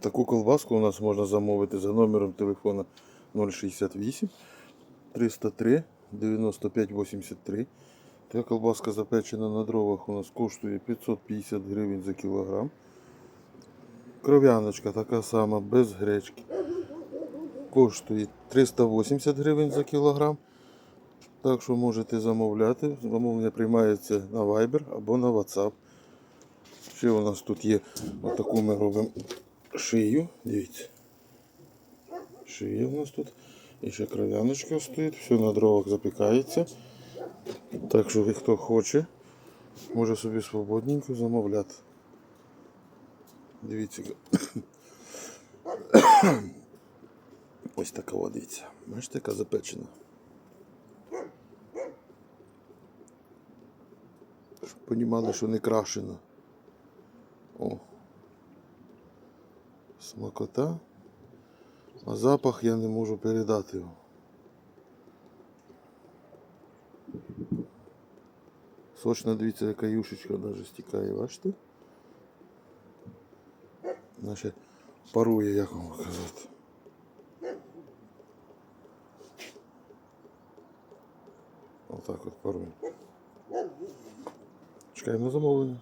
Таку колбаску у нас можна замовити за номером телефона 068 303 95 83. Така колбаска запечена на дровах у нас коштує 550 гривень за кілограм. Кров'яночка така сама, без гречки. Коштує 380 гривень за кілограм. Так що можете замовляти. Замовлення приймається на Viber або на WhatsApp. Ще у нас тут є отаку ми робимо шию. Дивіться. Шия у нас тут. І ще кров'яночка стоїть. Все на дровах запікається. Так що хто хоче, може собі свободненько замовляти. Дивіться. Ось така дивіться. Бачите, яка запечена. Щоб понімали, що не крашена. О. Смакота. А запах я не можу передати його. Сочна, дивіться, яка юшечка навіть стікає, бачите? Наче парує, як вам казати. Отак от парує. Чекаємо замовлення.